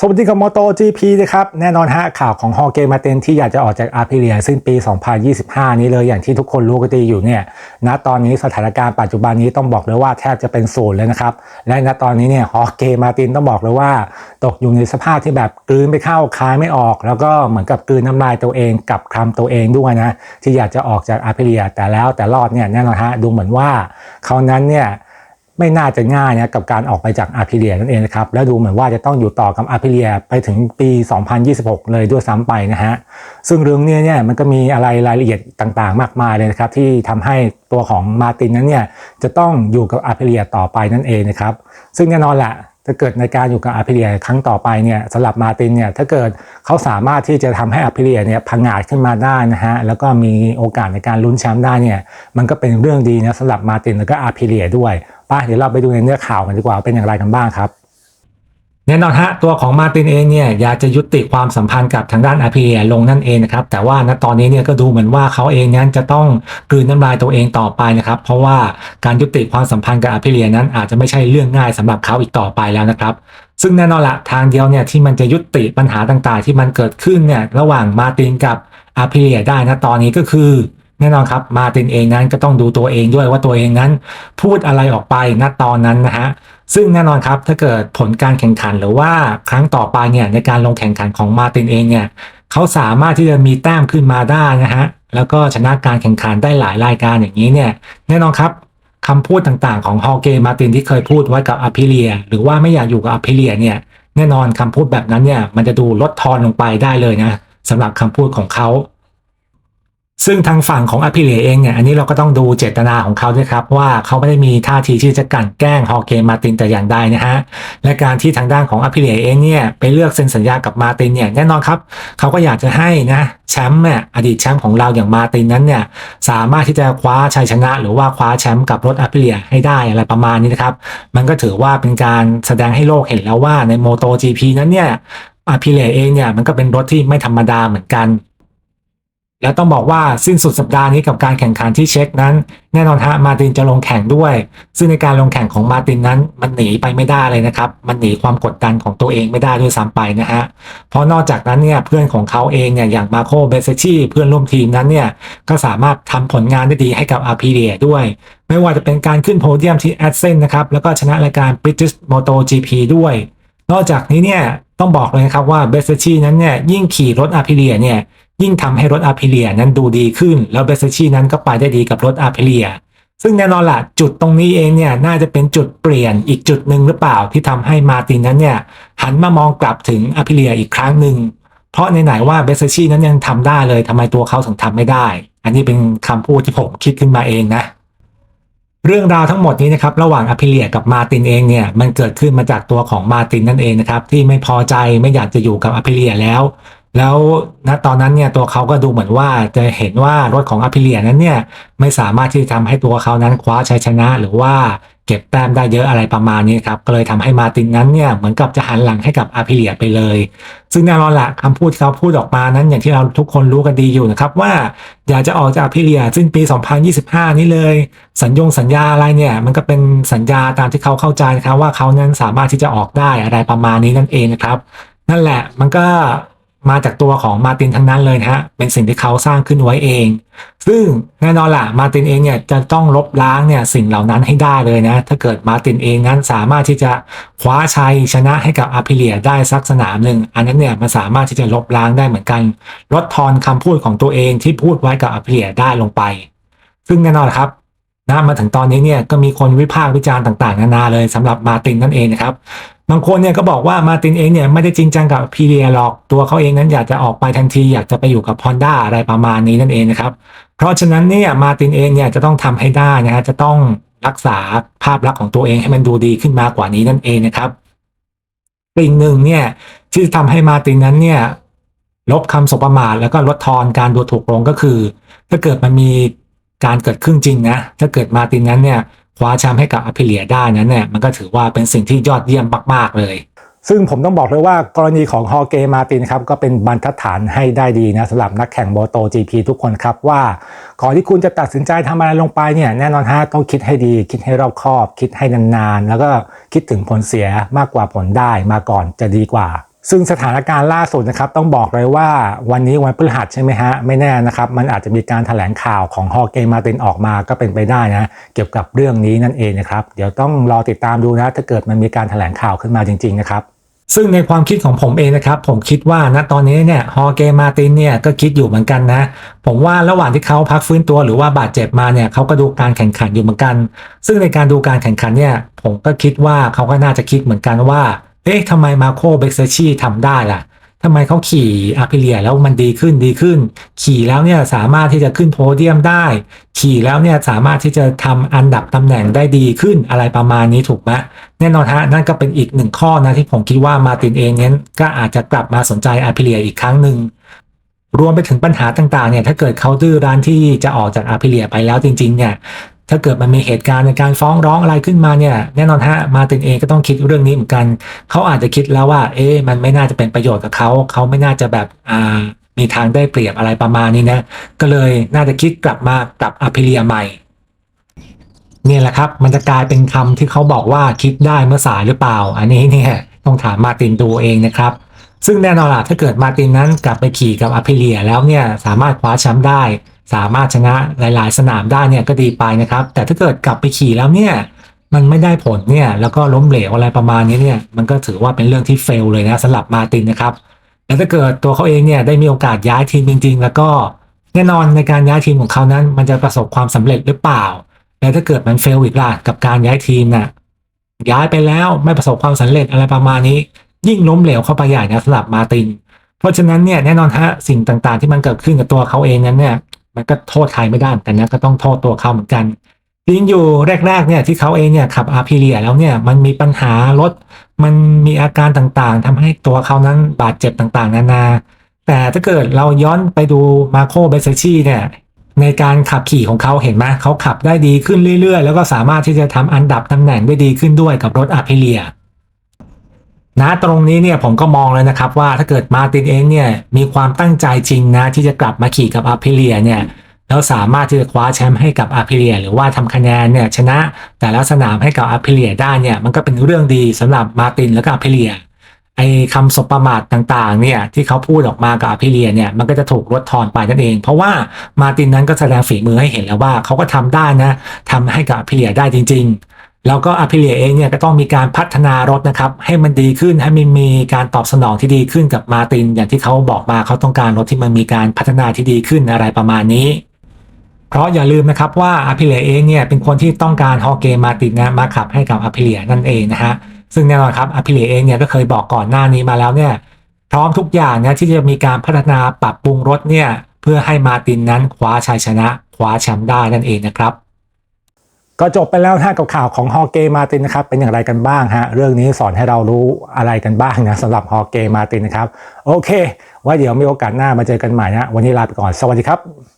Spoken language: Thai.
สวัสดีกับ Moto GP นะครับ แน่นอนฮะข่าวของฮอเกมาเตนที่อยากจะออกจากอาร์พิเลียซึ่งปี 2025 นี้เลยอย่างที่ทุกคนรู้กันดีอยู่เนี่ยณตอนนี้สถานการณ์ปัจจุบันนี้ต้องบอกเลยว่าแทบจะเป็นศูนย์เลยนะครับ และณตอนนี้เนี่ยฮอเกมาตินต้องบอกเลยว่า ตกอยู่ในสภาพที่แบบกลืนไปเข้าคายไม่ออก แล้วก็เหมือนกับกลืนน้ำลายตัวเองกับคำตัวเองด้วยนะที่อยากจะออกจากอาร์พิเลียแต่แล้วแต่รอดเนี่ยแน่นอนฮะดูเหมือนว่าเขานั้นเนี่ย ไม่น่าจะง่ายนะกับการออกไปจากอาร์พิเลียนั่นเองนะครับ แล้วดูเหมือนว่าจะต้องอยู่ต่อกับอาร์พิเลียไปถึงปี 2026 เลยด้วยซ้ำไปนะฮะ ซึ่งเรื่องนี้เนี่ยมันก็มีอะไรรายละเอียดต่างๆ มากมายเลยนะครับที่ทำให้ตัวของมาตินนั้นเนี่ยจะต้องอยู่กับอาร์พิเลียต่อไปนั่นเองนะครับ ซึ่งแน่นอนแหละถ้าเกิดในการอยู่กับอาร์พิเลียครั้งต่อไปเนี่ยสำหรับมาตินเนี่ยถ้าเกิดเขาสามารถที่จะทำให้อาร์พิเลียเนี่ยพังงาดขึ้นมาได้นะฮะแล้วก็มีโอกาสในการลุ้นแชมป์ได้เนี่ยมันก็เป็นเรื่องดีนะสำหรับมาตินแล้วก็อาร์พิเลียด้วย ป่ะเดี๋ยวเราไปดูในเนื้อข่าวกันดีกว่าเป็นอย่างไรกันบ้างครับแน่นอนฮะตัวของมาตินเองเนี่ยอยากจะยุติความสัมพันธ์กับทางด้านอาพีเลียลงนั่นเองนะครับแต่ว่าณตอนนี้เนี่ยก็ดูเหมือนว่าเขาเองนั้นจะต้องกลืนน้ำลายตัวเองต่อไปนะครับเพราะว่าการยุติความสัมพันธ์กับอาพีเลียนั้นอาจจะไม่ใช่เรื่องง่ายสำหรับเขาอีกต่อไปแล้วนะครับซึ่งแน่นอนละทางเดียวเนี่ยที่มันจะยุติปัญหาต่างๆ ที่มันเกิดขึ้นเนี่ยระหว่างมาตินกับอาพีเลียได้นะตอนนี้ก็คือ แน่นอนครับมาตินเองนั้นก็ต้องดูตัวเองด้วยว่าตัวเองนั้น พูดอะไรออกไปณตอนนั้นนะฮะซึ่งแน่นอนครับถ้าเกิดผลการแข่งขันหรือว่าครั้งต่อไปเนี่ยในการลงแข่งขันของมาตินเองเนี่ยเขาสามารถที่จะมีแต้มขึ้นมาได้นะฮะแล้วก็ชนะการแข่งขันได้หลายรายการอย่างนี้เนี่ยแน่นอนครับคำพูดต่างๆของฮอเกมาตินที่เคยพูดไว้กับอภิเลีย หรือว่าไม่อยากอยู่กับอภิเลียเนี่ยแน่นอนคำพูดแบบนั้นเนี่ยมันจะดูลดทอนลงไปได้เลยนะสำหรับคำพูดของเขา ซึ่งทางฝั่งของอภิเลเองเนี่ยอันนี้เราก็ต้องดูเจตนาของเขาด้วยครับ ว่าเขาไม่ได้มีท่าทีที่จะกลั่นแกล้งฮอเกมาตินแต่อย่างใดนะฮะและการที่ทางด้านของอภิเลเองเนี่ยไปเลือกเซ็นสัญญากับมาตินเนี่ยแน่นอนครับเขาก็อยากจะให้นะแชมป์เนี่ยอดีตแชมป์ของเราอย่างมาตินนั้นเนี่ยสามารถที่จะคว้าชัยชนะ หรือว่าคว้าแชมป์กับรถอภิเลให้ได้อะไรประมาณนี้นะครับมันก็ถือว่าเป็นการแสดงให้โลกเห็นแล้วว่าในโมโต GP นั้นเนี่ยอภิเลเองเนี่ยมันก็เป็นรถที่ไม่ธรรมดาเหมือนกัน แล้วต้องบอกว่าสิ้นสุดสัปดาห์นี้กับการแข่งขันที่เช็คนั้น แน่นอนฮะมาตินจะลงแข่งด้วย ซึ่งในการลงแข่งของมาตินนั้น มันหนีไปไม่ได้เลยนะครับ มันหนีความกดดันของตัวเองไม่ได้ด้วยซ้ำไปนะฮะเพราะนอกจากนั้นเนี่ยเพื่อนของเขาเองเนี่ยอย่างมาโคเบเซชีเพื่อนร่วมทีมนั้นเนี่ยก็สามารถทำผลงานได้ดีให้กับอาร์พีเดียด้วย ไม่ว่าจะเป็นการขึ้นโพเดียมที่แอดเซนนะครับแล้วก็ชนะรายการ British Moto GP ด้วย นอกจากนี้เนี่ยต้องบอกเลยนะครับว่าเบสชีนั้นเนี่ยยิ่งขี่รถอาร์พิเลียเนี่ย ยิ่งทำให้รถอาพิเลียนั้นดูดีขึ้น แล้วเบสชีนั้นก็ไปได้ดีกับรถอาพิเลียซึ่งแน่นอนละจุดตรงนี้เองเนี่ยน่าจะเป็นจุดเปลี่ยนอีกจุดหนึ่งหรือเปล่าที่ทำให้มาตินนั้นเนี่ยหันมามองกลับถึงอาพิเลียอีกครั้งหนึ่งเพราะในไหนๆว่าเบสชีนั้นยังทำได้เลยทำไมตัวเขาถึงทำไม่ได้ อันนี้เป็นคำพูดที่ผมคิดขึ้นมาเองนะเรื่องราวทั้งหมดนี้นะครับระหว่างอภิเลียกับมาตินเองเนี่ยมันเกิดขึ้นมาจากตัวของมาตินนั่นเองนะครับที่ไม่พอใจไม่อยากจะอยู่กับอภิเลียแล้ว แล้วณตอนนั้นเนี่ยตัวเขาก็ดูเหมือนว่าจะเห็นว่ารถของอภิเลียนั้นเนี่ยไม่สามารถที่จะทำให้ตัวเขานั้นคว้าชัยชนะ หรือว่าเก็บแต้มได้เยอะอะไรประมาณนี้ครับก็เลยทำให้มาตินนั้นเนี่ยเหมือนกับจะหันหลังให้กับอภิเลียไปเลย ซึ่งแน่นอนละคำพูดที่เขาพูดออกมานั้นอย่างที่เราทุกคนรู้กันดีอยู่นะครับว่าอยากจะออกจากอภิเลียสิ้นปี 2025 นี้เลย สัญญงสัญญาอะไรเนี่ยมันก็เป็นสัญญาตามที่เขาเข้าใจนะครับว่าเขานั้นสามารถที่จะออกได้อะไรประมาณนี้นั่นเองนะครับนั่นแหละมันก็ มาจากตัวของมาตินทั้งนั้นเลยนะฮะเป็นสิ่งที่เขาสร้างขึ้นไว้เอง ซึ่งแน่นอนล่ะมาตินเองเนี่ยจะต้องลบล้างเนี่ยสิ่งเหล่านั้นให้ได้เลยนะ ถ้าเกิดมาตินเองนั้นสามารถที่จะคว้าชัยชนะให้กับอาพิเลียได้สักสนามหนึ่งอันนั้นเนี่ยมันสามารถที่จะลบล้างได้เหมือนกัน ลดทอนคำพูดของตัวเองที่พูดไว้กับอาพิเลียได้ลงไป ซึ่งแน่นอนครับนะมาถึงตอนนี้เนี่ยก็มีคนวิพากษ์วิจารณ์ต่าง ๆ นานาเลยสำหรับมาตินนั่นเองนะครับ บางคนเนี่ยก็บอกว่ามาตินเองเนี่ยไม่ได้จริงจังกับพีเรียหรอกตัวเขาเองนั้นอยากจะออกไปทันที อยากจะไปอยู่กับ Honda อะไรประมาณนี้นั่นเองนะครับ เพราะฉะนั้นเนี่ยมาตินเองเนี่ยจะต้องทำให้ได้นะฮะจะต้องรักษาภาพลักษณ์ของตัวเองให้มันดูดีขึ้นมากว่านี้นั่นเองนะครับสิ่งหนึ่งเนี่ยที่จะทำให้มาตินนั้นเนี่ยลบคำสบประมาทแล้วก็ลดทอนการดูถูกลงก็คือ ถ้าเกิดมันมีการเกิดขึ้นจริงนะถ้าเกิดมาตินนั้นเนี่ย คว้าแชมป์ให้กับอภิเลียได้นั้นเนี่ยมันก็ถือว่าเป็นสิ่งที่ยอดเยี่ยมมาก ๆ เลย ซึ่งผมต้องบอกเลยว่ากรณีของฮอเกมาตินครับก็เป็นบรรทัดฐานให้ได้ดีนะสำหรับนักแข่งโมโต GP ทุกคนครับว่าก่อนที่คุณจะตัดสินใจทำอะไรลงไปเนี่ยแน่นอนฮะต้องคิดให้ดี คิดให้รอบคอบ คิดให้นานๆ แล้วก็คิดถึงผลเสียมากกว่าผลได้มาก่อนจะดีกว่า ซึ่งสถานการณ์ล่าสุดนะครับต้องบอกเลยว่าวันนี้วันพฤหัสใช่ไหมฮะไม่แน่นะครับมันอาจจะมีการถแถลงข่าวของฮอเกมาตินออกมาก็เป็นไปได้นะเกี่ยวกับเรื่องนี้นั่นเองนะครับเดี๋ยวต้องรอติดตามดูนะถ้าเกิดมันมีการถแถลงข่าวขึ้นมาจริงๆนะครับซึ่งในความคิดของผมเองนะครับ ผมคิดว่าณตอนนี้เนี่ยฮอเกมาตินเนี่ยก็คิดอยู่เหมือนกันนะ ผมว่าระหว่างที่เขาพักฟื้นตัวหรือว่าบาดเจ็บมาเนี่ยเขาก็ดูการแข่งขันอยู่เหมือนกัน ซึ่งในการดูการแข่งขันเนี่ยผมก็คิดว่าเขาก็น่าจะคิดเหมือนกันว่า เอ๊ะทำไมมาโคเบกเซชีทำได้ล่ะทำไมเขาขี่อาพิเลียแล้วมันดีขึ้นดีขึ้น ขี่แล้วเนี่ยสามารถที่จะขึ้นโพเดียมได้ ขี่แล้วเนี่ยสามารถที่จะทำอันดับตำแหน่งได้ดีขึ้นอะไรประมาณนี้ถูกไหมแน่นอนฮะนั่นก็เป็นอีกหนึ่งข้อนะที่ผมคิดว่ามาตินเองเนี่ยก็อาจจะกลับมาสนใจอาพิเลียอีกครั้งหนึ่งรวมไปถึงปัญหาต่างๆเนี่ยถ้าเกิดเขาดื้อร้านที่จะออกจากอาพิเลียไปแล้วจริงๆเนี่ย ถ้าเกิดมันมีเหตุการณ์ในการฟ้องร้องอะไรขึ้นมาเนี่ยแน่นอนฮะมาตินเองก็ต้องคิดเรื่องนี้เหมือนกัน เขาอาจจะคิดแล้วว่า เอ๊ะมันไม่น่าจะเป็นประโยชน์กับเขาเขาไม่น่าจะแบบอ่ามีทางได้เปรียบอะไรประมาณนี้นะ ก็เลยน่าจะคิดกลับมากลับอาพิเลียใหม่เนี่ยแหละครับมันจะกลายเป็นคำที่เขาบอกว่าคิดได้เมื่อสายหรือเปล่า อันนี้เนี่ยต้องถามมาตินดูเองนะครับ ซึ่งแน่นอนล่ะถ้าเกิดมาตินนั้นกลับไปขี่กับอาพิเลียแล้วเนี่ยสามารถคว้าแชมป์ได้ สามารถชนะหลาย ๆ สนามได้เนี่ยก็ดีไปนะครับ แต่ถ้าเกิดกลับไปขี่แล้วเนี่ยมันไม่ได้ผลเนี่ยแล้วก็ล้มเหลวอะไรประมาณนี้เนี่ยมันก็ถือว่าเป็นเรื่องที่เฟลเลยนะสำหรับมาตินนะครับแล้วถ้าเกิดตัวเขาเองเนี่ยได้มีโอกาสย้ายทีมจริง ๆ แล้วก็แน่นอนในการย้ายทีมของเขานั้น มันจะประสบความสำเร็จหรือเปล่า แล้วถ้าเกิดมันเฟลอีกล่ะกับการย้ายทีมน่ะย้ายไปแล้วไม่ประสบความสำเร็จอะไรประมาณนี้ ยิ่งล้มเหลวเข้าไปใหญ่นะสำหรับมาติน เพราะฉะนั้นเนี่ยแน่นอนฮะสิ่งต่างๆ ที่มันเกิดขึ้นกับตัวเขาเองนั้นเนี่ย มันก็โทษใครไม่ได้เหมือนกันนะก็ต้องโทษตัวเขาเหมือนกันยิงอยู่แรกๆเนี่ยที่เขาเองเนี่ยขับอาร์พิเลียแล้วเนี่ยมันมีปัญหารถมันมีอาการต่างๆทำให้ตัวเขานั้นบาดเจ็บต่างๆ นานา แต่ถ้าเกิดเราย้อนไปดูมาโคเบเซชีเนี่ยในการขับขี่ของเขาเห็นไหมเขาขับได้ดีขึ้นเรื่อยๆ แล้วก็สามารถที่จะทำอันดับตำแหน่งได้ดีขึ้นด้วยกับรถอาร์พิเลีย นะตรงนี้เนี่ยผมก็มองเลยนะครับว่าถ้าเกิดมาตินเองเนี่ยมีความตั้งใจจริงนะที่จะกลับมาขี่กับอาพิเลียเนี่ยแล้วสามารถที่จะคว้าแชมป์ให้กับอาพิเลียหรือว่าทำคะแนนเนี่ยชนะแต่ละสนามให้กับอาพิเลียได้เนี่ยมันก็เป็นเรื่องดีสำหรับมาตินและก็อาพิเลียไอ้คำสบประมาทต่างๆเนี่ยที่เขาพูดออกมากับอาพิเลียเนี่ยมันก็จะถูกลดทอนไปนั่นเอง เพราะว่ามาตินนั้นก็แสดงฝีมือให้เห็นแล้วว่าเขาก็ทำได้นะทำให้กับอาพิเลียได้จริง ๆ แล้วก็อาพิเลียเองเนี่ยก็ต้องมีการพัฒนารถนะครับให้มันดีขึ้นให้มันมีการตอบสนองที่ดีขึ้นกับมาติน อย่างที่เขาบอกมาเขาต้องการรถที่มันมีการพัฒนาที่ดีขึ้นอะไรประมาณนี้ เพราะอย่าลืมนะครับว่าอาพิเลียเองเนี่ยเป็นคนที่ต้องการฮอเกมาตินนะมาขับให้กับอาพิเลียนั่นเองนะฮะซึ่งแน่นอนครับอาพิเลียเองเนี่ยก็เคยบอกก่อนหน้านี้มาแล้วเนี่ยพร้อมทุกอย่างนะที่จะมีการพัฒนาปรับปรุงรถเนี่ยเพื่อให้มาตินนั้นคว้าชัยชนะคว้าแชมป์ได้นั่นเองนะครับ ก็จบไปแล้วนะกับข่าวของฮอเกมาตินนะครับเป็นอย่างไรกันบ้างฮะเรื่องนี้สอนให้เรารู้อะไรกันบ้างนะสำหรับฮอเกมาตินนะครับ โอเคไว่าเดี๋ยวมีโอกาสหน้ามาเจอกันใหม่นะวันนี้ลาไปก่อนสวัสดีครับ